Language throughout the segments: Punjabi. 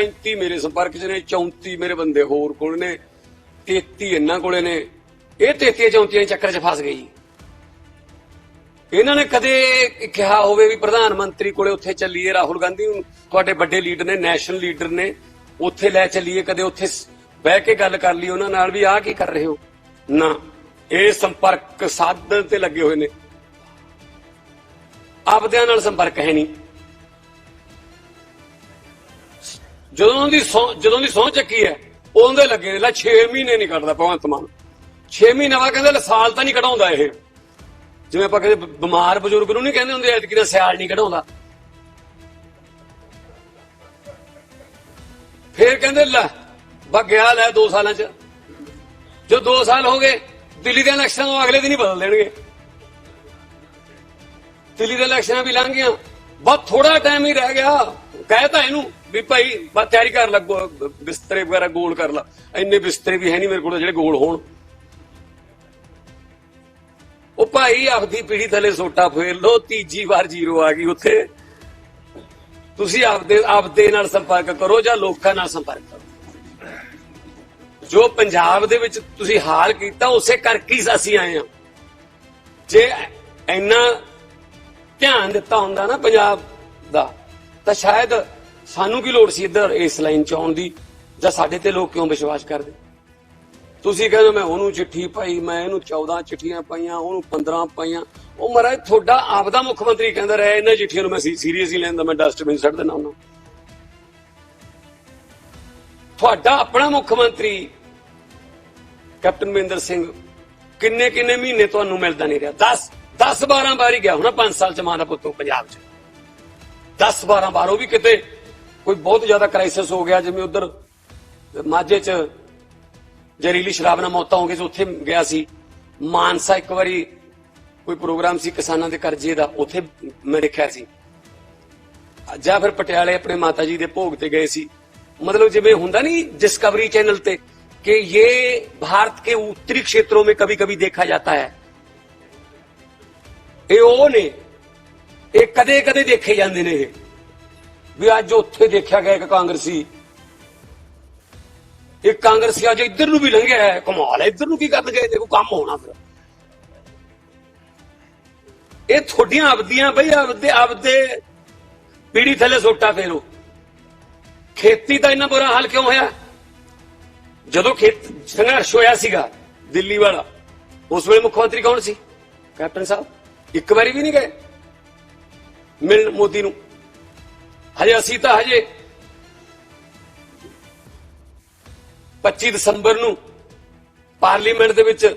35 ਮੇਰੇ ਸੰਪਰਕ 'ਚ ਨੇ 34 ਮੇਰੇ ਬੰਦੇ ਹੋਰ ਕੋਲ ਨੇ 33 ਇਹਨਾਂ ਕੋਲੇ ਨੇ। ਇਹ 33 34 ਚੱਕਰ 'ਚ ਫਸ ਗਈ। ਇਹਨਾਂ ਨੇ ਕਦੇ ਕਿਹਾ ਹੋਵੇ ਵੀ ਪ੍ਰਧਾਨ ਮੰਤਰੀ ਕੋਲੇ ਉੱਥੇ ਚੱਲੀਏ, ਰਾਹੁਲ ਗਾਂਧੀ ਤੁਹਾਡੇ ਵੱਡੇ ਲੀਡਰ ਨੇ, ਨੈਸ਼ਨਲ ਲੀਡਰ ਨੇ, ਉੱਥੇ ਲੈ ਚੱਲੀਏ, ਕਦੇ ਉੱਥੇ ਬਹਿ ਕੇ ਗੱਲ ਕਰ ਲਈ ਉਹਨਾਂ ਨਾਲ ਵੀ ਆਹ ਕੀ ਕਰ ਰਹੇ ਹੋ? ਨਾ, ਇਹ ਸੰਪਰਕ ਸਾਧਨ ਤੇ ਲੱਗੇ ਹੋਏ ਨੇ। ਆਪਦਿਆਂ ਨਾਲ ਸੰਪਰਕ ਹੈ ਨਹੀਂ। ਜਦੋਂ ਦੀ ਸਹੁੰ- ਜਦੋਂ ਦੀ ਸਹੁੰ ਚੱਕੀ ਹੈ ਉਹਦੇ ਲੱਗੇ ਨੇ, ਲੈ 6 ਮਹੀਨੇ ਨਹੀਂ ਕੱਢਦਾ ਭਗਵੰਤ ਮਾਨ। 6 ਮਹੀਨੇ ਬਾਅਦ ਕਹਿੰਦੇ ਲੈ ਸਾਲ ਤਾਂ ਨਹੀਂ ਕਢਾਉਂਦਾ ਇਹ। ਜਿਵੇਂ ਆਪਾਂ ਕਹਿੰਦੇ ਬਿਮਾਰ ਬਜ਼ੁਰਗ ਨੂੰ ਨਹੀਂ ਕਹਿੰਦੇ ਹੁੰਦੇ, ਐਤਕੀ ਦਾ ਸਿਆਲ ਨਹੀਂ ਕਢਾਉਂਦਾ। ਫੇਰ ਕਹਿੰਦੇ ਲੈ ਬਾ ਲੈ 2 ਸਾਲਾਂ ਚ। ਜੋ 2 ਸਾਲ ਹੋ ਗਏ, ਦਿੱਲੀ ਦੇ ਇਲੈਕਸ਼ਨ ਨੂੰ ਅਗਲੇ ਦਿਨ ਹੀ ਬਦਲ ਦੇਣਗੇ। ਦਿੱਲੀ ਦੇ ਇਲੈਕਸ਼ਨਾਂ ਵੀ ਲੰਘ ਗਈਆਂ। ਬਹੁਤ ਥੋੜਾ ਟਾਈਮ ਹੀ ਰਹਿ ਗਿਆ। ਕਹਿ ਕਹਿਤਾ ਇਹਨੂੰ ਵੀ ਭਾਈ, ਬਸ ਤਿਆਰੀ ਕਰ ਲੱਗੋ ਬਿਸਤਰੇ ਵਗੈਰਾ ਗੋਲ ਕਰ ਲਾ। ਇੰਨੇ ਬਿਸਤਰੇ ਵੀ ਹੈ ਨਹੀਂ ਮੇਰੇ ਕੋਲ ਜਿਹੜੇ ਗੋਲ ਹੋਣ। ਉਹ ਭਾਈ, ਆਪਦੀ ਪੀੜੀ ਥੱਲੇ ਸੋਟਾ ਫੇਰ ਲੋ ਤੀਜੀ ਵਾਰ ਜ਼ੀਰੋ ਆ ਗਈ ਉੱਥੇ। ਤੁਸੀਂ ਆਪਦੇ ਆਪਦੇ ਨਾਲ ਸੰਪਰਕ ਕਰੋ ਜਾਂ ਲੋਕਾਂ ਨਾਲ ਸੰਪਰਕ ਕਰੋ। ਜੋ ਪੰਜਾਬ ਦੇ ਵਿੱਚ ਤੁਸੀਂ ਹਾਲ ਕੀਤਾ, ਉਸੇ ਕਰਕੇ ਹੀ ਅਸੀਂ ਆਏ ਹਾਂ। ਜੇ ਇੰਨਾ ਧਿਆਨ ਦਿੱਤਾ ਹੁੰਦਾ ਨਾ ਪੰਜਾਬ ਦਾ, ਤਾਂ ਸ਼ਾਇਦ ਸਾਨੂੰ ਕੀ ਲੋੜ ਸੀ ਇੱਧਰ ਇਸ ਲਾਈਨ ਚ ਆਉਣ ਦੀ? ਜਾਂ ਸਾਡੇ ਤੇ ਲੋਕ ਕਿਉਂ ਵਿਸ਼ਵਾਸ ਕਰਦੇ? ਤੁਸੀਂ ਕਹਿੰਦੇ ਮੈਂ ਉਹਨੂੰ ਚਿੱਠੀ ਪਾਈ, ਮੈਂ ਇਹਨੂੰ 14 ਚਿੱਠੀਆਂ ਪਾਈਆਂ, ਉਹਨੂੰ 15 ਪਾਈਆਂ। ਉਹ ਮਹਾਰਾਜ, ਤੁਹਾਡਾ ਆਪਦਾ ਮੁੱਖ ਮੰਤਰੀ ਕਹਿੰਦਾ ਰਿਹਾ, ਇਹਨਾਂ ਚਿੱਠੀਆਂ ਨੂੰ ਮੈਂ ਸੀਰੀਅਸਲੀ ਲੈਂਦਾ ਮੈਂ ਡਸਟਬਿਨ ਸੱਟ ਦੇਣਾ ਉਹਨਾਂ ਤੁਹਾਡਾ ਆਪਣਾ ਮੁੱਖ ਮੰਤਰੀ, ਕੈਪਟਨ ਮਹਿੰਦਰ ਸਿੰਘ, ਕਿੰਨੇ ਕਿੰਨੇ ਮਹੀਨੇ ਤੁਹਾਨੂੰ ਮਿਲਦਾ ਨਹੀਂ ਰਿਹਾ? 10 10 12 ਵਾਰੀ ਗਿਆ ਹੋਣਾ 5 ਸਾਲ ਚ ਮਾਂ ਦਾ ਪੁੱਤੋਂ ਪੰਜਾਬ ਚ। 10 12 ਵਾਰ, ਉਹ ਵੀ ਕਿਤੇ ਕੋਈ ਬਹੁਤ ਜ਼ਿਆਦਾ ਕ੍ਰਾਈਸਿਸ ਹੋ ਗਿਆ, ਜਿਵੇਂ ਉਧਰ ਮਾਝੇ 'ਚ ਜ਼ਹਿਰੀਲੀ ਸ਼ਰਾਬ ਨਾਲ ਮੌਤਾਂ ਹੋ ਗਈ ਸੀ, ਉੱਥੇ ਗਿਆ ਸੀ। ਮਾਨਸਾ ਇੱਕ ਵਾਰੀ ਕੋਈ ਪ੍ਰੋਗਰਾਮ ਸੀ ਕਿਸਾਨਾਂ ਦੇ ਕਰਜ਼ੇ ਦਾ, ਉੱਥੇ ਮੈਂ ਦੇਖਿਆ ਸੀ। ਜਾਂ ਫਿਰ ਪਟਿਆਲੇ ਆਪਣੇ ਮਾਤਾ ਜੀ ਦੇ ਭੋਗ ਤੇ ਗਏ ਸੀ। ਮਤਲਬ ਜਿਵੇਂ ਹੁੰਦਾ होंगे ਡਿਸਕਵਰੀ ਚੈਨਲ ਤੇ ਕਿ कि ਭਾਰਤ ਕੇ ਉੱਤਰੀ ਖੇਤਰੋਂ क्षेत्रों में कभी ਦੇਖਿਆ देखा ਹੈ। ਇਹ ਉਹ ਨੇ, ਇਹ ਕਦੇ ਕਦੇ ਦੇਖੇ ਜਾਂਦੇ ਨੇ ਇਹ। ਵੀ ਅੱਜ ਉੱਥੇ ਦੇਖਿਆ ਗਿਆ ਇੱਕ ਕਾਂਗਰਸੀ। ਇੱਕ ਕਾਂਗਰਸੀ ਅੱਜ ਇੱਧਰ ਨੂੰ ਵੀ ਲੰਘਿਆ ਹੈ, ਕਮਾਲ ਹੈ, ਇੱਧਰ ਨੂੰ ਕੀ ਕਰਨ ਗਏ? ਦੇਖੋ, ਕੰਮ ਹੋਣਾ ਫਿਰ। ਇਹ ਤੁਹਾਡੀਆਂ ਆਪਦੀਆਂ ਬਈ, ਆਪਦੇ ਆਪਦੇ ਪੀੜੀ ਥੱਲੇ ਸੋਟਾ ਫੇਰੋ। ਖੇਤੀ ਦਾ ਇੰਨਾ ਬੁਰਾ ਹਾਲ ਕਿਉਂ ਹੋਇਆ? ਜਦੋਂ ਖੇਤ ਸੰਘਰਸ਼ ਹੋਇਆ ਸੀਗਾ, ਦਿੱਲੀ ਵਾਲਾ, ਉਸ ਵੇਲੇ ਮੁੱਖ ਮੰਤਰੀ ਕੌਣ ਸੀ? ਕੈਪਟਨ ਸਾਹਿਬ। ਇੱਕ ਵਾਰੀ ਵੀ ਨਹੀਂ ਗਏ। ਮਿਲ ਮੋਦੀ ਨੂੰ। ਹਜੇ ਅਸੀਂ ਤਾਂ ਹਜੇ 25 ਦਸੰਬਰ ਨੂੰ ਪਾਰਲੀਮੈਂਟ ਦੇ ਵਿੱਚ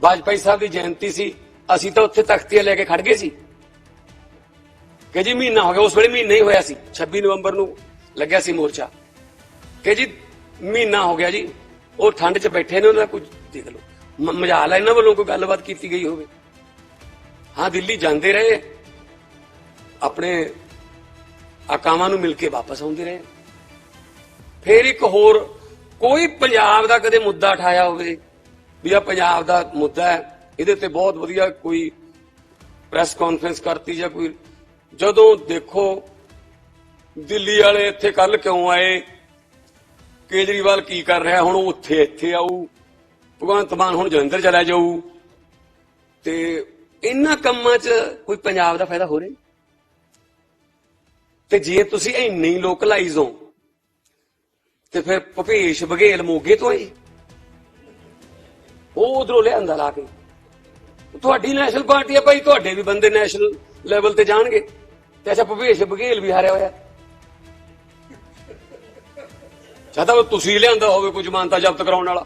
ਵਾਜਪਾਈ ਸਾਹਿਬ ਦੀ ਜਯੰਤੀ ਸੀ। ਅਸੀਂ ਤਾਂ ਉੱਥੇ ਤਖਤੀਆਂ ਲੈ ਕੇ ਖੜ ਗਏ ਸੀ। ਕਿ ਜੀ ਮਹੀਨਾ ਹੋ ਗਿਆ, ਉਸ ਵੇਲੇ ਮਹੀਨਾ ਹੀ ਹੋਇਆ ਸੀ। 26 ਨਵੰਬਰ ਨੂੰ ਲੱਗਿਆ ਸੀ ਮੋਰਚਾ। ਕਿ ਜੀ ਮਹੀਨਾ ਹੋ ਗਿਆ ਜੀ, ਉਹ ਠੰਡ 'ਚ ਬੈਠੇ ਨੇ, ਉਹਨਾਂ ਦਾ ਕੁਝ ਦੇਖ ਲਓ। ਮ- ਮਜਾਲ ਹੈ ਇਹਨਾਂ ਵੱਲੋਂ ਕੋਈ ਗੱਲਬਾਤ ਕੀਤੀ ਗਈ ਹੋਵੇ। ਹਾਂ, ਦਿੱਲੀ ਜਾਂਦੇ ਰਹੇ। ਆਪਣੇ ਆਕਾਵਾਂ ਨੂੰ ਮਿਲ ਕੇ ਵਾਪਸ ਆਉਂਦੇ ਰਹੇ। ਫਿਰ ਇੱਕ ਹੋਰ ਕੋਈ ਪੰਜਾਬ ਦਾ ਕਦੇ ਮੁੱਦਾ ਉਠਾਇਆ ਹੋਵੇ ਵੀ ਆ ਪੰਜਾਬ ਦਾ ਮੁੱਦਾ ਹੈ, ਇਹਦੇ ਤੇ ਬਹੁਤ ਵਧੀਆ ਕੋਈ ਪ੍ਰੈਸ ਕਾਨਫਰੰਸ ਕਰਤੀ ਜਾਂ ਕੋਈ, ਜਦੋਂ ਦੇਖੋ ਦਿੱਲੀ ਵਾਲੇ ਇੱਥੇ ਕੱਲ ਕਿਉਂ ਆਏ, ਕੇਜਰੀਵਾਲ ਕੀ ਕਰ ਰਿਹਾ, ਹੁਣ ਉੱਥੇ ਇੱਥੇ ਆਊ, ਭਗਵੰਤ ਮਾਨ ਹੁਣ ਜਲੰਧਰ ਚਲਾ ਜਾਊ, ਤੇ ਇਹਨਾਂ ਕੰਮਾਂ 'ਚ ਕੋਈ ਪੰਜਾਬ ਦਾ ਫਾਇਦਾ ਹੋ ਰਿਹਾ? ਤੇ ਜੇ ਤੁਸੀਂ ਇੰਨੇ ਹੀ ਲੋਕਲਾਈਜ਼ ਹੋ, ਤੇ ਫਿਰ ਭਪੇਸ਼ ਬਘੇਲ ਮੋਗੇ ਤੋਂ ਆਈ ਉਹ ਉਧਰੋਂ ਲਿਆਂਦਾ ਲਾ ਕੇ। ਤੁਹਾਡੀ ਨੈਸ਼ਨਲ ਪਾਰਟੀ ਆ ਭਾਈ, ਤੁਹਾਡੇ ਵੀ ਬੰਦੇ ਨੈਸ਼ਨਲ ਲੈਵਲ ਤੇ ਜਾਣਗੇ। ਤੇ ਅੱਛਾ, ਭਪੇਸ਼ ਬਘੇਲ ਵੀ ਹਾਰਿਆ ਹੋਇਆ। ਚਾਹਤਾ ਤੁਸੀਂ ਲਿਆਂਦਾ ਹੋਵੇ ਕੁਝ ਮਾਨਤਾ ਜ਼ਬਤ ਕਰਾਉਣ ਵਾਲਾ।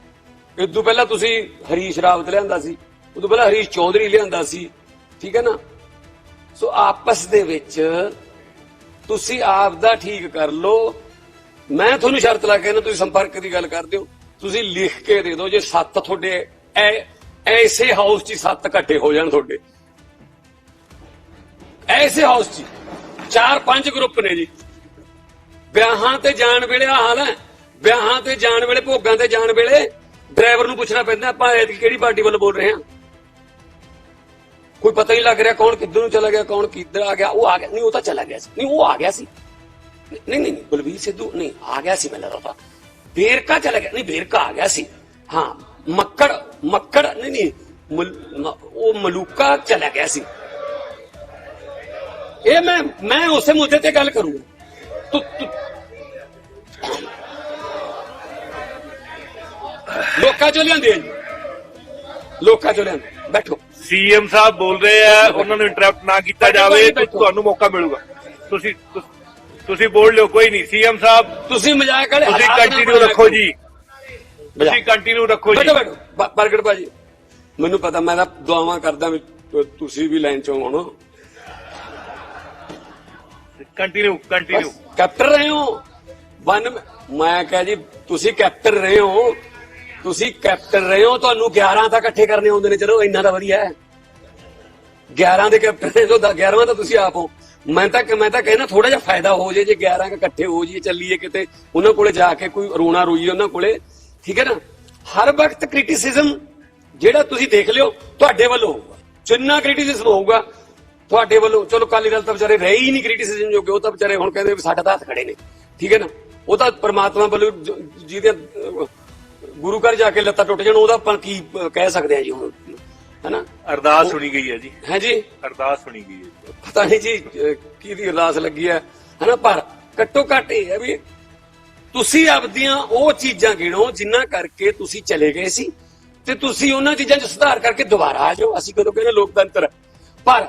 ਇਦੋਂ ਪਹਿਲਾਂ ਤੁਸੀਂ ਹਰੀਸ਼ ਰਾਵਤ ਲਿਆਂਦਾ ਸੀ, ਉਦੋਂ ਪਹਿਲਾਂ ਹਰੀਸ਼ ਚੌਧਰੀ ਲਿਆਂਦਾ ਸੀ। ਠੀਕ ਹੈ ਨਾ? ਸੋ ਆਪਸ ਦੇ ਵਿੱਚ ਤੁਸੀਂ ਆਪ ਦਾ ਠੀਕ ਕਰ ਲਓ। ਮੈਂ ਤੁਹਾਨੂੰ ਸ਼ਰਤ ਲਾ ਕੇ ਕਹਿੰਦਾ, ਤੁਸੀਂ ਸੰਪਰਕ ਦੀ ਗੱਲ ਕਰਦੇ ਹੋ। ਤੁਸੀਂ ਲਿਖ ਕੇ ਦੇ ਦਿਓ, ਜੇ ਸੱਤ ਤੁਹਾਡੇ ਐ- ਐਸੇ ਹਾਊਸ 'ਚ ਸੱਤ ਇਕੱਠੇ ਹੋ ਜਾਣ ਤੁਹਾਡੇ। ਐਸੇ ਹਾਊਸ 'ਚ ਚਾਰ ਪੰਜ ਗਰੁੱਪ ਨੇ ਜੀ। ਵਿਆਹਾਂ ਤੇ ਜਾਣ ਵੇਲੇ ਆ ਹਾਲ ਹੈ। ਵਿਆਹਾਂ ਤੇ ਜਾਣ ਵੇਲੇ, ਭੋਗਾਂ ਤੇ ਜਾਣ ਵੇਲੇ ਡਰਾਈਵਰ ਨੂੰ ਪੁੱਛਣਾ ਪੈਂਦਾ, ਆਪਾਂ ਐਤਕੀ ਕਿਹੜੀ ਪਾਰਟੀ ਵੱਲੋਂ ਬੋਲ ਰਹੇ ਹਾਂ? ਕੋਈ ਪਤਾ ਹੀ ਲੱਗ ਰਿਹਾ ਕੌਣ ਕਿੱਧਰ ਨੂੰ ਚਲਾ ਗਿਆ ਕੌਣ ਕਿੱਧਰ ਆ ਗਿਆ ਉਹ ਆ ਗਿਆ। ਨਹੀਂ ਉਹ ਤਾਂ ਚਲਾ ਗਿਆ ਸੀ। ਨਹੀਂ ਉਹ ਆ ਗਿਆ ਸੀ। ਨਹੀਂ ਨਹੀਂ ਨਹੀਂ, ਬਲਵੀਰ ਸਿੱਧੂ ਨਹੀਂ ਆ ਗਿਆ ਸੀ ਮੈਨੂੰ ਲੱਗਦਾ। ਵੇਰਕਾ ਚਲਾ ਗਿਆ। ਨਹੀਂ ਵੇਰਕਾ ਆ ਗਿਆ ਸੀ। ਹਾਂ ਮੱਕੜ ਮੱਕੜ ਨਹੀਂ ਨਹੀਂ ਉਹ ਮਲੂਕਾ ਚਲਾ ਗਿਆ ਸੀ। ਇਹ ਮੈਂ ਮੈਂ ਉਸੇ ਮੁੱਦੇ ਤੇ ਗੱਲ ਕਰੂੰਗਾ। ਤੂੰ ਲੋਕਾਂ ਚੋਂ ਲਿਆਂਦੇ ਲੋਕਾਂ ਚੋਂ ਲਿਆਂਦੇ। ਬੈਠੋ। ਸੀਐਮ ਸਾਹਿਬ ਬੋਲ ਰਹੇ ਆ ਉਹਨਾਂ ਨੂੰ ਇੰਟਰਰਪਟ ਨਾ ਕੀਤਾ ਜਾਵੇ ਤੇ। ਤੁਹਾਨੂੰ ਮੌਕਾ ਮਿਲੂਗਾ। ਤੁਸੀਂ ਤੁਸ- ਬੋਲ ਲਿਓ ਕੋਈ ਨਹੀਂ ਸੀਐਮ ਸਾਹਿਬ ਤੁਸੀਂ ਮਜ਼ਾਕ ਵਾਲੇ ਤੁਸੀਂ ਕੰਟੀਨਿਊ ਰੱਖੋ ਜੀ। ਤੁਸੀਂ ਕੰਟੀਨਿਊ ਰੱਖੋ ਜੀ। ਬੈਠੋ ਬੈਠੋ। ਬ- ਪ੍ਰਗਟ ਭਾਜੀ ਮੈਨੂੰ ਪਤਾ ਮੈਂ ਤਾਂ ਦੁਆਵਾਂ ਕਰਦਾ ਵੀ ਤੁਸੀਂ ਵੀ ਲਾਈਨ ਚੋਂ ਆਉਣਾ। ਕੰਟੀਨਿਊ ਕੰਟੀਨਿਊ ਕੈਪਟਨ ਰਹੇ ਹੋ। ਵਨ ਮੈਂ ਕਹਾਂ ਜੀ ਤੁਸੀਂ ਕੈਪਟਨ ਰਹੇ ਹੋ। ਤੁਸੀਂ ਕੈਪਟਨ ਰਹੇ ਹੋ, ਤੁਹਾਨੂੰ 11 ਤਾਂ ਇਕੱਠੇ ਕਰਨੇ ਆਉਂਦੇ ਨੇ। ਚਲੋ, ਇੰਨਾ ਤਾਂ ਵਧੀਆ ਹੈ। 11 ਦੇ ਕੈਪਟਨ ਜੋ 11ਵਾਂ ਤਾਂ ਤੁਸੀਂ ਆਪ ਹੋ। ਮੈਂ ਤਾਂ ਮੈਂ ਤਾਂ ਕਹਿੰਦਾ ਥੋੜਾ ਜਿਹਾ ਫਾਇਦਾ ਹੋ ਜੇ ਜੇ 11 ਇਕੱਠੇ ਹੋ ਜੀ ਚੱਲੀਏ ਕਿਤੇ, ਉਹਨਾਂ ਕੋਲੇ ਜਾ ਕੇ ਕੋਈ ਰੋਣਾ ਰੋਈਏ ਉਹਨਾਂ ਕੋਲੇ। ਠੀਕ ਹੈ ਨਾ? ਹਰ ਵਕਤ ਕ੍ਰਿਟਿਸਿਜ਼ਮ ਜਿਹੜਾ ਤੁਸੀਂ ਦੇਖ ਲਿਓ, ਤੁਹਾਡੇ ਵੱਲੋਂ ਹੋਊਗਾ। ਜਿੰਨਾ ਕ੍ਰਿਟਿਸਿਜ਼ਮ ਹੋਊਗਾ, ਤੁਹਾਡੇ ਵੱਲੋਂ। ਚਲੋ ਕਾਲੀ ਦਲ ਤਾਂ ਵਿਚਾਰੇ ਰਹੇ ਹੀ ਨਹੀਂ ਕ੍ਰਿਟਿਸਿਜ਼ਮ ਜੋਗੇ, ਉਹ ਤਾਂ ਵਿਚਾਰੇ ਹੁਣ ਕਹਿੰਦੇ ਵੀ ਸਾਡੇ ਤਾਂ ਹੱਥ ਖੜੇ ਨੇ। ਠੀਕ ਹੈ ਨਾ? ਉਹ ਤਾਂ ਪਰਮਾਤਮਾ ਵੱਲੋਂ ਜਿਹਦੇ ਗੁਰੂ ਘਰ ਜਾ ਕੇ ਲੱਤਾਂ ਟੁੱਟ ਜਾਣ ਉਹਦਾ ਆਪਾਂ ਕੀ ਅਹ, ਕਹਿ ਸਕਦੇ ਆ ਜੀ ਹੁਣ? ਹੈਨਾ? ਅਰਦਾਸ ਸੁਣੀ ਗਈ ਹੈ ਜੀ। ਹੈ ਜੀ? ਅਰਦਾਸ ਸੁਣੀ ਗਈ ਹੈ ਪਤਾ ਨਹੀਂ ਜੀ ਅਹ, ਕਿਹਦੀ ਅਰਦਾਸ ਲੱਗੀ ਹੈ। ਹਨਾ? ਪਰ ਘੱਟੋ ਘੱਟ ਇਹ ਹੈ ਵੀ ਤੁਸੀਂ ਆਪਦੀਆਂ ਉਹ ਚੀਜ਼ਾਂ ਗਿਣੋ ਜਿੰਨਾ ਕਰਕੇ ਤੁਸੀਂ ਚਲੇ ਗਏ ਸੀ ਤੇ ਤੁਸੀਂ ਉਹਨਾਂ ਚੀਜ਼ਾਂ 'ਚ ਸੁਧਾਰ ਕਰਕੇ ਦੁਬਾਰਾ ਆ ਜਾਓ। ਅਸੀਂ ਕਦੋਂ ਕਹਿੰਦੇ ਲੋਕਤੰਤਰ? ਹੈ। ਪਰ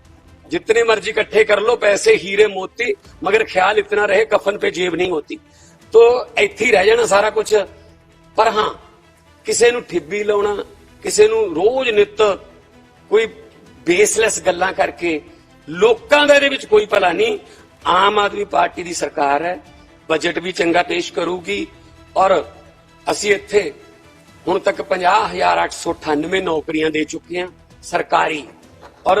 जितने मर्जी इकट्ठे कर लो पैसे हीरे मोती मगर ख्याल इतना रहे कफन पे जेब नहीं होती तो ਇੱਥੇ ਹੀ ਰਹਿ ਜਾਣਾ ਸਾਰਾ ਕੁਝ ਪਰ ਹਾਂ ਕਿਸੇ ਨੂੰ ਠਿੱਬੀ ਲਾਉਣਾ ਕਿਸੇ ਨੂੰ ਰੋਜ਼ ਨਿਤ ਕੋਈ ਬੇਸਲੈਸ ਗੱਲਾਂ ਕਰਕੇ ਲੋਕਾਂ ਦਾ ਇਹਦੇ ਵਿੱਚ ਕੋਈ ਭਲਾ ਨਹੀਂ ਆਮ ਆਦਮੀ ਪਾਰਟੀ ਦੀ ਸਰਕਾਰ ਹੈ ਬਜਟ ਵੀ ਚੰਗਾ ਪੇਸ਼ ਕਰੂਗੀ ਔਰ ਅਸੀਂ ਇੱਥੇ ਹੁਣ ਤੱਕ 50898 ਨੌਕਰੀਆਂ ਦੇ ਚੁੱਕੇ ਹਾਂ ਸਰਕਾਰੀ ਔਰ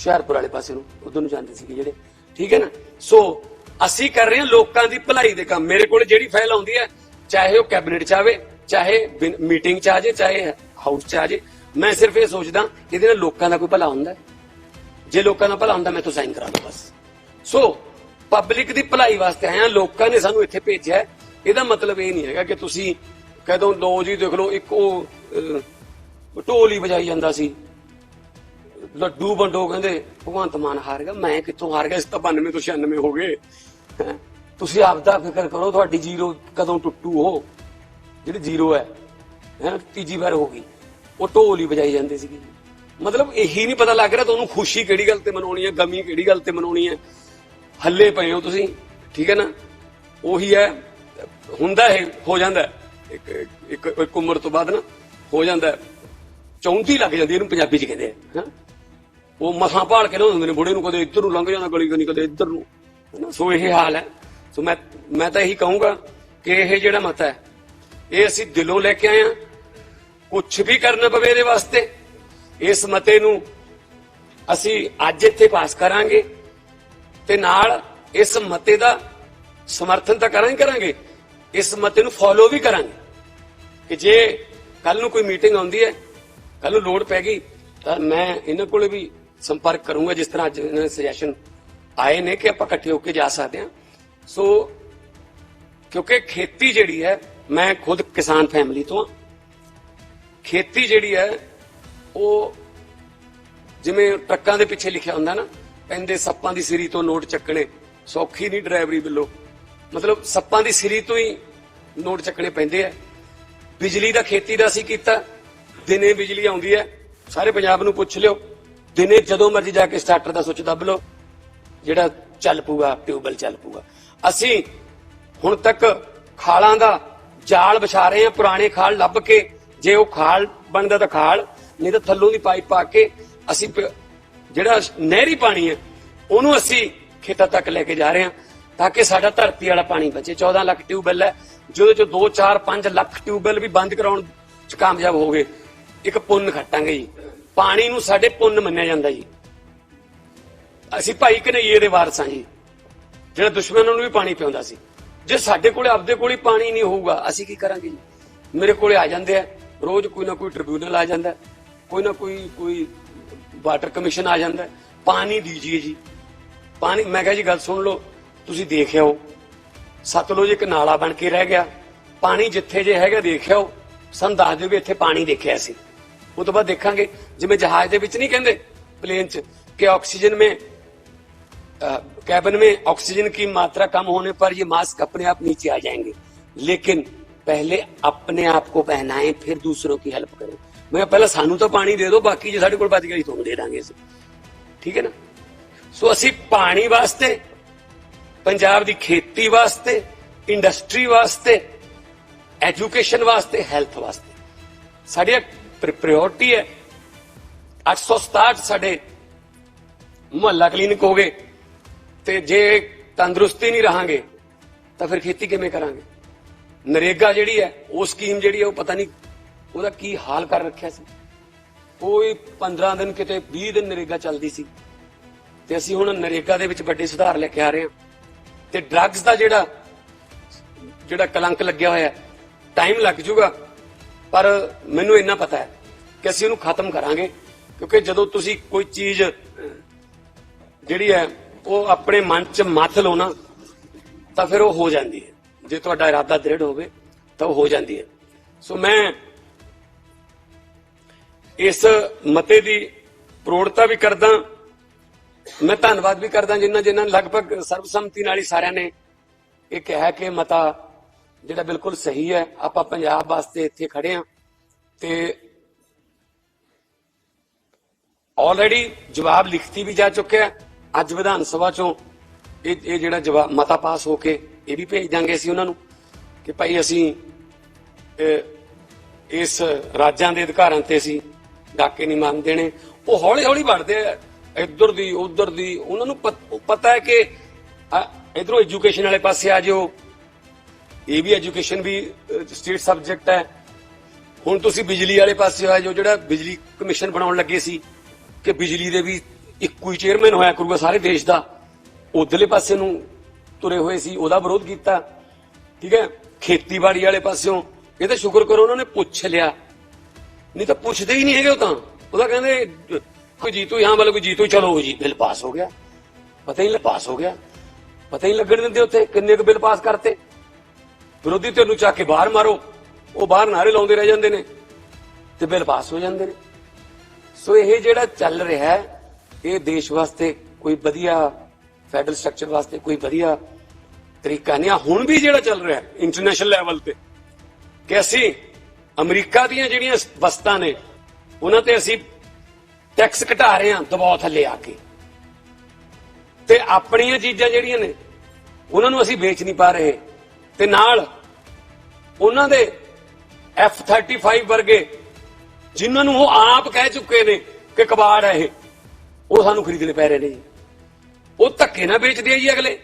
ਹੁਸ਼ਿਆਰਪੁਰ ਵਾਲੇ ਪਾਸੇ ਨੂੰ, ਉਧਰ ਨੂੰ ਜਾਂਦੇ ਸੀਗੇ ਜਿਹੜੇ। ਠੀਕ ਹੈ ਨਾ? ਸੋ ਅਸੀਂ ਕਰ ਰਹੇ ਹਾਂ ਲੋਕਾਂ ਦੀ ਭਲਾਈ ਦੇ ਕੰਮ। ਮੇਰੇ ਕੋਲ ਜਿਹੜੀ ਫਾਈਲ ਆਉਂਦੀ ਹੈ, ਚਾਹੇ ਉਹ ਕੈਬਨਿਟ ਚ ਆਵੇ, ਚਾਹੇ ਮੀਟਿੰਗ ਚ ਆ ਜਾਏ ਚਾਹੇ ਹਾਊਸ ਚ ਆ ਜਾਏ ਮੈਂ ਸਿਰਫ ਇਹ ਸੋਚਦਾ ਇਹਦੇ ਨਾਲ ਲੋਕਾਂ ਦਾ ਕੋਈ ਭਲਾ ਹੁੰਦਾ ਜੇ ਲੋਕਾਂ ਦਾ ਭਲਾ ਹੁੰਦਾ, ਮੈਂ ਤਾਂ ਸਾਈਨ ਕਰਾ ਦੋ ਬਸ। ਸੋ ਪਬਲਿਕ ਦੀ ਭਲਾਈ ਵਾਸਤੇ ਆਇਆ ਲੋਕਾਂ ਨੇ ਸਾਨੂੰ ਇੱਥੇ ਭੇਜਿਆ ਇਹਦਾ ਮਤਲਬ ਇਹ ਨਹੀਂ ਹੈਗਾ ਕਿ ਤੁਸੀਂ ਕਦੋਂ ਲੋ ਜੀ, ਦੇਖ ਲਓ, ਇੱਕ ਉਹ ਢੋਲ ਹੀ ਵਜਾਈ ਜਾਂਦਾ ਸੀ। ਲੱਡੂ ਵੰਡੋ ਕਹਿੰਦੇ, ਭਗਵੰਤ ਮਾਨ ਹਾਰ ਗਿਆ, ਮੈਂ ਕਿੱਥੋਂ ਹਾਰ ਗਿਆ? ਇਸ ਤਾਂ 92 ਤੋਂ 96 ਹੋ ਗਏ। ਤੁਸੀਂ ਆਪ ਦਾ ਫਿਕਰ ਕਰੋ, ਤੁਹਾਡੀ ਜ਼ੀਰੋ ਕਦੋਂ ਟੁੱਟੂ ਉਹ? ਜਿਹੜੀ ਜ਼ੀਰੋ ਹੈ ਹੈ? ਤੀਜੀ ਵਾਰ ਹੋ ਗਈ। ਉਹ ਢੋਲ ਹੀ ਵਜਾਈ ਜਾਂਦੇ ਸੀਗੇ। ਮਤਲਬ ਇਹੀ ਨਹੀਂ ਪਤਾ ਲੱਗ ਰਿਹਾ ਤੁਹਾਨੂੰ ਖੁਸ਼ੀ ਕਿਹੜੀ ਗੱਲ ਤੇ ਮਨਾਉਣੀ ਹੈ, ਗਮੀ ਕਿਹੜੀ ਗੱਲ ਤੇ ਮਨਾਉਣੀ ਹੈ। ਹੱਲੇ ਪਏ ਹੋ ਤੁਸੀਂ, ਠੀਕ ਹੈ ਨਾ? ਉਹੀ ਹੈ, ਹੁੰਦਾ ਹੈ ਹੋ ਜਾਂਦਾ ਇੱਕ ਇੱਕ ਇੱਕ ਉਮਰ ਤੋਂ ਬਾਅਦ ਨਾ, ਹੋ ਜਾਂਦਾ ਚੌਂਤੀ ਲੱਗ ਜਾਂਦੀ ਇਹਨੂੰ ਪੰਜਾਬੀ ਚ ਕਹਿੰਦੇ ਆ, ਹਾਂ? ਉਹ ਮਸਾਂ ਭਾਲ ਕੇ ਲਿਆਉਂਦੇ ਨੇ, ਬੁੜੇ ਨੂੰ ਕਦੇ ਇੱਧਰ ਨੂੰ ਲੰਘ ਜਾਂਦਾ ਗਲੀ ਕਨੀ ਕਦੇ ਇੱਧਰ ਨੂੰ। ਹਨਾ? ਸੋ ਇਹ ਹਾਲ ਹੈ। ਸੋ ਮੈਂ ਮੈਂ ਤਾਂ ਇਹੀ ਕਹੂੰਗਾ ਕਿ ਇਹ ਜਿਹੜਾ ਮਤਾ ਹੈ, ਇਹ ਅਸੀਂ ਦਿਲੋਂ ਲੈ ਕੇ ਆਏ ਹਾਂ। ਕੁਝ ਵੀ ਕਰਨਾ ਪਵੇ ਇਹਦੇ ਵਾਸਤੇ, ਇਸ ਮਤੇ ਨੂੰ ਅਸੀਂ ਅੱਜ ਇੱਥੇ ਪਾਸ ਕਰਾਂਗੇ ਤੇ ਨਾਲ ਇਸ ਮਤੇ ਦਾ ਸਮਰਥਨ ਤਾਂ ਕਰਾਂਗੇ ਕਰਾਂਗੇ। ਇਸ ਮਤੇ ਨੂੰ ਫੋਲੋ ਵੀ ਕਰਾਂਗੇ। ਕਿ ਜੇ ਕੱਲ ਨੂੰ ਕੋਈ ਮੀਟਿੰਗ ਆਉਂਦੀ ਹੈ ਕੱਲ ਨੂੰ ਲੋੜ ਪੈ ਗਈ, ਤਾਂ ਮੈਂ ਇਹਨਾਂ ਕੋਲੇ ਵੀ ਸੰਪਰਕ ਕਰੂੰਗਾ ਜਿਸ ਤਰ੍ਹਾਂ ਅੱਜ ਇਹਨਾਂ ਦੇ ਸੁਜੈਸ਼ਨ ਆਏ ਨੇ ਕਿ ਆਪਾਂ ਇਕੱਠੇ ਹੋ ਕੇ ਜਾ ਸਕਦੇ ਹਾਂ। ਸੋ ਕਿਉਂਕਿ ਖੇਤੀ ਜਿਹੜੀ ਹੈ, ਮੈਂ ਖੁਦ ਕਿਸਾਨ ਫੈਮਿਲੀ ਤੋਂ ਹਾਂ। ਖੇਤੀ ਜਿਹੜੀ ਹੈ, ਉਹ ਜਿਵੇਂ ਟਰੱਕਾਂ ਦੇ ਪਿੱਛੇ ਲਿਖਿਆ ਹੁੰਦਾ ਨਾ, ਪੈਂਦੇ ਸੱਪਾਂ ਦੀ ਸਿਰੀ ਤੋਂ ਨੋਟ ਚੱਕਣੇ, ਸੌਖੀ ਨਹੀਂ ਡਰਾਈਵਰੀ ਵੱਲੋਂ ਮਤਲਬ ਸੱਪਾਂ ਦੀ ਸਿਰੀ ਤੋਂ ਹੀ ਨੋਟ ਚੱਕਣੇ ਪੈਂਦੇ ਆ। ਬਿਜਲੀ ਦਾ ਖੇਤੀ ਦਾ ਅਸੀਂ ਕੀਤਾ, ਦਿਨੇ ਬਿਜਲੀ ਆਉਂਦੀ ਹੈ, ਸਾਰੇ ਪੰਜਾਬ ਨੂੰ ਪੁੱਛ ਲਿਓ। ਦਿਨੇ ਜਦੋਂ ਮਰਜ਼ੀ ਜਾ ਕੇ ਸਟਾਰਟਰ ਦਾ ਸੁੱਚ ਦੱਬ ਲਓ, ਜਿਹੜਾ ਚੱਲ ਪੂਗਾ ਟਿਊਬਲ ਚੱਲ ਪੂਗਾ ਅਸੀਂ ਹੁਣ ਤੱਕ ਖਾਲਾਂ ਦਾ ਜਾਲ ਵਿਛਾ ਰਹੇ ਹਾਂ, ਪੁਰਾਣੇ ਖਾਲ ਲੱਭ ਕੇ, ਜੇ ਉਹ ਖਾਲ ਬਣਦਾ ਤਾਂ ਖਾਲ, ਨਹੀਂ ਤਾਂ ਥੱਲੋਂ ਦੀ ਪਾਈਪ ਪਾ ਕੇ ਅਸੀਂ ਪ- ਜਿਹੜਾ ਨਹਿਰੀ ਪਾਣੀ ਹੈ, ਉਹਨੂੰ ਅਸੀਂ ਖੇਤਾਂ ਤੱਕ ਲੈ ਕੇ ਜਾ ਰਹੇ ਹਾਂ, ਤਾਂ ਕਿ ਸਾਡਾ ਧਰਤੀ ਵਾਲਾ ਪਾਣੀ ਬਚੇ। 14 ਲੱਖ ਟਿਊਬਵੈੱਲ ਹੈ, ਜਿਹਦੇ ਚੋਂ 2 4 5 ਲੱਖ ਟਿਊਬਵੈੱਲ ਵੀ ਬੰਦ ਕਰਾਉਣ ਚ ਕਾਮਯਾਬ ਹੋ ਗਏ। ਇੱਕ ਪੁੰਨ ਖੱਟਾਂਗੇ ਜੀ। ਪਾਣੀ ਨੂੰ ਸਾਡੇ ਪੁੰਨ ਮੰਨਿਆ ਜਾਂਦਾ ਜੀ। ਅਸੀਂ ਭਾਈ ਕਨਈਏ ਦੇ ਵਾਰਸਾਂ ਜੀ। ਜਿਹੜਾ ਦੁਸ਼ਮਣਾਂ ਨੂੰ ਵੀ ਪਾਣੀ ਪਿਆਉਂਦਾ ਸੀ। ਜੇ ਸਾਡੇ ਕੋਲੇ ਆਪਦੇ ਕੋਲੇ ਪਾਣੀ ਨਹੀਂ ਹੋਊਗਾ ਅਸੀਂ ਕੀ ਕਰਾਂਗੇ ਜੀ? ਮੇਰੇ ਕੋਲੇ ਆ ਜਾਂਦੇ ਆ। ਰੋਜ਼ ਕੋਈ ਨਾ ਕੋਈ ਟ੍ਰਿਬਿਊਨਲ ਆ ਜਾਂਦਾ। ਕੋਈ ਨਾ ਕੋਈ ਕੋਈ ਵਾਟਰ ਕਮਿਸ਼ਨ ਆ ਜਾਂਦਾ। ਹੈ, ਪਾਣੀ ਦੀਜੀਏ ਜੀ। ਪਾਣੀ ਮੈਂ ਕਿਹਾ ਜੀ ਗੱਲ ਸੁਣ ਲਓ। ਤੁਸੀਂ ਦੇਖਿਓ ਸਤਲੁਜ ਇੱਕ ਨਾਲਾ ਬਣ ਕੇ ਰਹਿ ਗਿਆ। ਪਾਣੀ ਜਿੱਥੇ ਜੇ ਹੈਗਾ ਦੇਖਿਓ ਸਾਨੂੰ ਦੱਸ ਦਿਓ ਵੀ ਇੱਥੇ ਪਾਣੀ ਦੇਖਿਆ ਸੀ। ਉਹ ਤੋਂ ਬਾਅਦ ਦੇਖਾਂਗੇ ਜਿਵੇਂ ਜਹਾਜ਼ ਦੇ ਵਿੱਚ ਨਹੀਂ ਕਹਿੰਦੇ ਪਲੇਨ 'ਚ ਕਿ ਆਕਸੀਜਨ में अ, कैबिन में ऑक्सीजन की मात्रा कम होने पर ये मास्क अपने आप नीचे आ जाएंगे लेकिन पहले अपने आप को पहनाएं फिर दूसरों की हेल्प करें मैं पहले सानू तो पानी दे दो बाकी जे ਸਾਡੇ ਕੋਲ ਬਚ ਗਈ ਤੁਹਾਨੂੰ ਦੇ ਦਾਂਗੇ ਅਸੀਂ ਠੀਕ ਹੈ ਨਾ ਸੋ ਅਸੀਂ ਪਾਣੀ ਵਾਸਤੇ ਪੰਜਾਬ ਦੀ ਖੇਤੀ ਵਾਸਤੇ ਇੰਡਸਟਰੀ ਵਾਸਤੇ ਐਜੂਕੇਸ਼ਨ ਵਾਸਤੇ ਹੈਲਥ ਵਾਸਤੇ ਸਾਡੀ ਪ੍ਰਾਇੋਰਟੀ ਹੈ। 867 ਸਾਡੇ ਮੁਹੱਲਾ ਕਲੀਨਿਕ ਹੋ ਗਏ ਤੇ ਜੇ ਤੰਦਰੁਸਤੀ ਨਹੀਂ ਰਹਾਂਗੇ, ਤਾਂ ਫਿਰ ਖੇਤੀ ਕਿਵੇਂ ਕਰਾਂਗੇ? ਨਰੇਗਾ ਜਿਹੜੀ ਹੈ, ਉਹ ਸਕੀਮ ਜਿਹੜੀ ਹੈ, ਉਹ ਪਤਾ ਨਹੀਂ ਉਹਦਾ ਕੀ ਹਾਲ ਕਰ ਰੱਖਿਆ ਸੀ। ਕੋਈ 15 ਦਿਨ ਕਿਤੇ 20 ਦਿਨ ਨਰੇਗਾ ਚੱਲਦੀ ਸੀ। ਤੇ ਅਸੀਂ ਹੁਣ ਨਰੇਗਾ ਦੇ ਵਿੱਚ ਵੱਡੇ ਸੁਧਾਰ ਲੈ ਕੇ ਆ ਰਹੇ ਹਾਂ। ਤੇ ਡਰੱਗਸ ਦਾ ਜਿਹੜਾ ਜਿਹੜਾ ਕਲੰਕ ਲੱਗਿਆ ਹੋਇਆ ਟਾਈਮ ਲੱਗ ਜੂਗਾ। ਪਰ ਮੈਨੂੰ ਇੰਨਾ ਪਤਾ ਹੈ ਕਿ ਅਸੀਂ ਉਹਨੂੰ ਖਤਮ ਕਰਾਂਗੇ, ਕਿਉਂਕਿ ਜਦੋਂ ਤੁਸੀਂ ਕੋਈ ਚੀਜ਼ ਜਿਹੜੀ ਹੈ, ਉਹ ਆਪਣੇ ਮਨ 'ਚ ਮੱਥ ਲਓ ਨਾ, ਤਾਂ ਫਿਰ ਉਹ ਹੋ ਜਾਂਦੀ ਹੈ। ਜੇ ਤੁਹਾਡਾ ਇਰਾਦਾ ਦ੍ਰਿੜ ਹੋਵੇ, ਤਾਂ ਉਹ ਹੋ ਜਾਂਦੀ ਹੈ। ਸੋ ਮੈਂ ਇਸ ਮਤੇ ਦੀ ਪ੍ਰੋੜਤਾ ਵੀ ਕਰਦਾ, ਮੈਂ ਧੰਨਵਾਦ ਵੀ ਕਰਦਾ ਜਿਨ੍ਹਾਂ ਜਿਨ੍ਹਾਂ ਲਗਭਗ ਸਰਬਸੰਮਤੀ ਨਾਲ ਹੀ ਸਾਰਿਆਂ ਨੇ ਇਹ ਕਿਹਾ ਕਿ ਮਤਾ ਜਿਹੜਾ ਬਿਲਕੁਲ ਸਹੀ ਹੈ, ਆਪਾਂ ਪੰਜਾਬ ਵਾਸਤੇ ਇੱਥੇ ਖੜੇ ਆ ਤੇ ਆਲਰੇਡੀ ਜਵਾਬ ਲਿਖਤੀ ਵੀ ਜਾ ਚੁੱਕਿਆ ਅੱਜ ਵਿਧਾਨ ਸਭਾ ਚੋਂ ਇਹ ਇਹ ਜਿਹੜਾ ਜਵਾਬ ਮਤਾ ਪਾਸ ਹੋ ਕੇ ਇਹ ਵੀ ਭੇਜ ਦਾਂਗੇ ਅਸੀਂ ਉਹਨਾਂ ਨੂੰ ਕਿ ਭਾਈ ਅਸੀਂ ਇਸ ਰਾਜਾਂ ਦੇ ਅਧਿਕਾਰਾਂ ਤੇ ਅਸੀਂ ਡਾਕੇ ਨਹੀਂ ਮੰਨ ਦੇਣੇ। ਉਹ ਹੌਲੀ ਹੌਲੀ ਵੱਧਦੇ ਆ, ਇੱਧਰ ਦੀ, ਉੱਧਰ ਦੀ, ਉਹਨਾਂ ਨੂੰ ਪਤਾ ਹੈ ਕਿ ਇਧਰੋਂ ਐਜੂਕੇਸ਼ਨ ਵਾਲੇ ਪਾਸੇ ਆ ਜਿਓ। ਇਹ ਵੀ ਐਜੂਕੇਸ਼ਨ ਵੀ ਸਟੇਟ ਸਬਜੈਕਟ ਹੈ। ਹੁਣ ਤੁਸੀਂ ਬਿਜਲੀ ਵਾਲੇ ਪਾਸੇ ਆ ਜਾਓ ਜਿਹੜਾ ਬਿਜਲੀ ਕਮਿਸ਼ਨ ਬਣਾਉਣ ਲੱਗੇ ਸੀ ਕਿ ਬਿਜਲੀ ਦੇ ਵੀ ਇੱਕੋ ਹੀ ਚੇਅਰਮੈਨ ਹੋਇਆ ਕਰੂਗਾ ਸਾਰੇ ਦੇਸ਼ ਦਾ, ਉਧਰਲੇ ਪਾਸੇ ਨੂੰ ਤੁਰੇ ਹੋਏ ਸੀ, ਉਹਦਾ ਵਿਰੋਧ ਕੀਤਾ। ਠੀਕ ਹੈ? ਖੇਤੀਬਾੜੀ ਵਾਲੇ ਪਾਸਿਓਂ ਇਹ ਤਾਂ ਸ਼ੁਕਰ ਕਰੋ ਉਹਨਾਂ ਨੇ ਪੁੱਛ ਲਿਆ। ਨਹੀਂ ਤਾਂ ਪੁੱਛਦੇ ਹੀ ਨਹੀਂ ਹੈਗੇ ਉਹ ਤਾਂ। ਉਹਦਾ ਕਹਿੰਦੇ, ਕੋਈ ਜੀਤੂ ਯਹਾਂ ਵਾਲਾ, ਕੋਈ ਜੀਤੂ, ਚਲੋ ਜੀ, ਬਿੱਲ ਪਾਸ ਹੋ ਗਿਆ। ਪਤਾ ਹੀ ਨਹੀਂ ਪਾਸ ਹੋ ਗਿਆ। ਪਤਾ ਹੀ ਲੱਗਣ ਦਿੰਦੇ ਉੱਥੇ ਕਿੰਨੇ ਕੁ ਬਿੱਲ ਪਾਸ ਕਰਤੇ। ਵਿਰੋਧੀ ਧਿਰ ਨੂੰ ਚੱਕ ਕੇ ਬਾਹਰ ਮਾਰੋ, ਉਹ ਬਾਹਰ ਨਾਰੇ ਲਾਉਂਦੇ ਰਹਿ ਜਾਂਦੇ ਨੇ ਤੇ ਬਿੱਲ ਪਾਸ ਹੋ ਜਾਂਦੇ ਨੇ। ਸੋ ਇਹ ਜਿਹੜਾ ਚੱਲ ਰਿਹਾ ਹੈ, ਇਹ ਦੇਸ਼ ਵਾਸਤੇ ਕੋਈ ਵਧੀਆ, ਫੈਡਰਲ ਸਟਰਕਚਰ ਵਾਸਤੇ ਕੋਈ ਵਧੀਆ ਤਰੀਕਾ ਨਹੀਂ। ਆ ਹੁਣ ਵੀ ਜਿਹੜਾ ਚੱਲ ਰਿਹਾ ਇੰਟਰਨੈਸ਼ਨਲ ਲੈਵਲ ਤੇ, ਕਿ ਅਸੀਂ ਅਮਰੀਕਾ ਦੀਆਂ ਜਿਹੜੀਆਂ ਵਸਤਾਂ ਨੇ, ਉਹਨਾਂ ਤੇ ਅਸੀਂ ਟੈਕਸ ਘਟਾ ਰਹੇ ਹਾਂ ਦਬਾਅ ਥੱਲੇ ਆ ਕੇ। ਤੇ ਆਪਣੀਆਂ ਚੀਜ਼ਾਂ ਜਿਹੜੀਆਂ ਨੇ, ਉਹਨਾਂ ਨੂੰ ਅਸੀਂ ਵੇਚ ਨਹੀਂ ਪਾ ਰਹੇ। ਤੇ ਨਾਲ ਉਹਨਾਂ ਦੇ F35 ਵਰਗੇ ਜਿਨ੍ਹਾਂ ਨੂੰ ਉਹ ਆਪ ਕਹਿ ਚੁੱਕੇ ਨੇ ਕਿ ਕਬਾੜ ਹੈ ਇਹ, ਉਹ ਸਾਨੂੰ ਖਰੀਦਣੇ ਪੈ ਰਹੇ ਨੇ ਜੀ। ਉਹ ਧੱਕੇ ਨਾਲ ਵੇਚਦੇ ਆ ਜੀ ਅਗਲੇ।